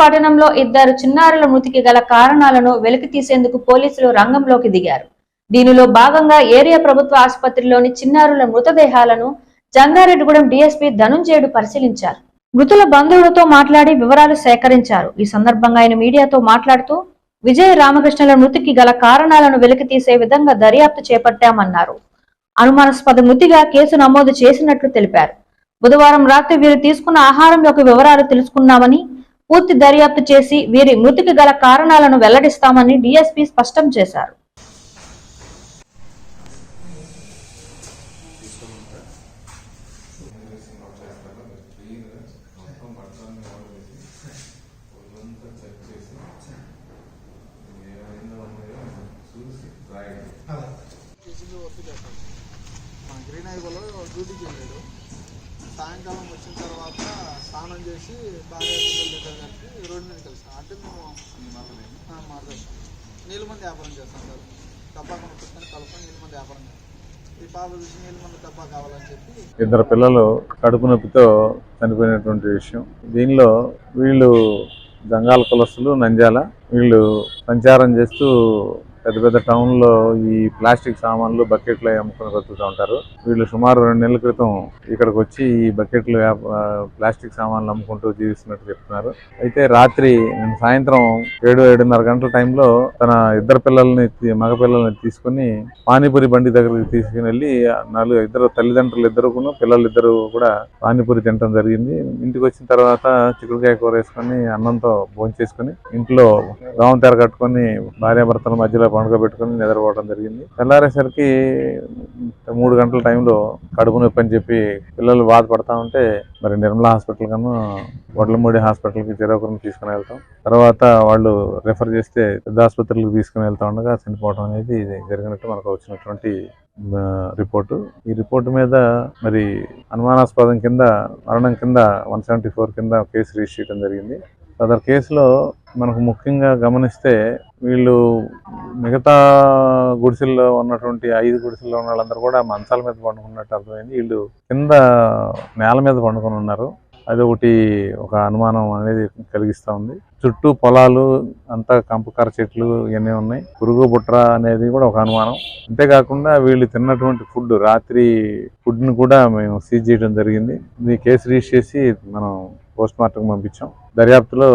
పట్టణంలో ఇద్దరు చిన్నారుల మృతికి గల కారణాలను వెలికి తీసేందుకు పోలీసులు రంగంలోకి దిగారు. దీనిలో భాగంగా ఏరియా ప్రభుత్వ ఆసుపత్రిలోని చిన్నారుల మృతదేహాలను జంగారెడ్డిగూడెం డీఎస్పీ ధనుంజయుడు పరిశీలించారు. మృతుల బంధువులతో మాట్లాడి వివరాలు సేకరించారు. ఈ సందర్భంగా ఆయన మీడియాతో మాట్లాడుతూ విజయ రామకృష్ణుల మృతికి గల కారణాలను వెలికి తీసే విధంగా దర్యాప్తు చేపట్టామన్నారు. అనుమానాస్పద మృతిగా కేసు నమోదు చేసినట్లు తెలిపారు. బుధవారం రాత్రి వీరు తీసుకున్న ఆహారం యొక్క వివరాలు తెలుసుకున్నామని పూర్తి దర్యాప్తు చేసి వీరి మృతికి గల కారణాలను వెల్లడిస్తామని డీఎస్పీ స్పష్టం చేశారు. గ్రీన్ ఐబోలో డ్యూటీకి వెళ్ళాడు. సాయంకాలం వచ్చిన తర్వాత స్నానం చేసి భార్య పిల్లలు కలిపి రోడ్డు మీద కలిసాం అంటే మేము మార్గేస్తాం నీళ్ళ మంది వ్యాపారం చేస్తాం సార్. డబ్బా కొనుక్కొని కలుపుకొని నీళ్ళ మంది వ్యాపారం చేస్తాం. ఈ పాప చూసి నీళ్ళ మంది డబ్బా కావాలని చెప్పి ఇద్దరు పిల్లలు కడుపు నొప్పితో చనిపోయినటువంటి విషయం. దీనిలో వీళ్ళు జంగాల కులస్తులు నంద్యాల వీళ్ళు సంచారం చేస్తూ పెద్ద పెద్ద టౌన్లో ఈ ప్లాస్టిక్ సామాన్లు బకెట్లు అమ్ముకుని అమ్ముకొని బతుకుతూ ఉంటారు. వీళ్ళు సుమారు రెండు నెలల క్రితం ఇక్కడికి వచ్చి ఈ బకెట్లు ప్లాస్టిక్ సామాన్లు అమ్ముకుంటూ జీవిస్తున్నట్టు చెప్తున్నారు. అయితే రాత్రి నేను సాయంత్రం ఏడు ఏడున్నర గంటల టైంలో తన ఇద్దరు పిల్లల్ని మగ పిల్లల్ని తీసుకుని పానీపూరి బండి దగ్గరికి తీసుకుని వెళ్ళి నలుగురు ఇద్దరు తల్లిదండ్రులు ఇద్దరు పిల్లలు ఇద్దరు కూడా పానీపూరి తినడం జరిగింది. ఇంటికి వచ్చిన తర్వాత చిక్కుడుకాయ కూర వేసుకొని అన్నంతో భోంచేసుకొని ఇంట్లో రావం తెర కట్టుకొని భార్యాభర్తల మధ్యలో పండుగ పెట్టుకొని నిద్రపోవడం జరిగింది. తెల్లారేసరికి మూడు గంటల టైంలో కడుపు నొప్పి అని చెప్పి పిల్లలు బాధపడతా ఉంటే మరి నిర్మలా హాస్పిటల్ కన్నా వడ్లమూడి హాస్పిటల్కి చెరొకరిని తీసుకుని వెళ్తాం. తర్వాత వాళ్ళు రెఫర్ చేస్తే పెద్ద ఆసుపత్రులకు తీసుకుని వెళ్తా ఉండగా చనిపోవడం అనేది జరిగినట్టు మనకు వచ్చినటువంటి రిపోర్టు. ఈ రిపోర్టు మీద మరి అనుమానాస్పదం కింద మరణం కింద వన్ సెవెంటీ ఫోర్ కింద కేసు రిజిస్టర్ చేయడం జరిగింది. సదర్ కేసులో మనకు ముఖ్యంగా గమనిస్తే వీళ్ళు మిగతా గుడిసెల్లో ఉన్నటువంటి ఐదు గుడిసెల్లో ఉన్న వాళ్ళందరూ కూడా మంచాల మీద పండుకున్నట్టు అర్థమైంది. వీళ్ళు కింద నేల మీద పండుకొని ఉన్నారు. అది ఒకటి ఒక అనుమానం అనేది కలిగిస్తూ ఉంది. చుట్టూ పొలాలు అంతా కంపకర చెట్లు ఇవన్నీ ఉన్నాయి. పురుగు బుట్ర అనేది కూడా ఒక అనుమానం. అంతేకాకుండా వీళ్ళు తిన్నటువంటి ఫుడ్ రాత్రి ఫుడ్ని కూడా మేము సీజ్ చేయడం జరిగింది. ఇది కేసు రిజిస్టర్ చేసి మనం పోస్ట్ మార్టం పంపించాం. దర్యాప్తులో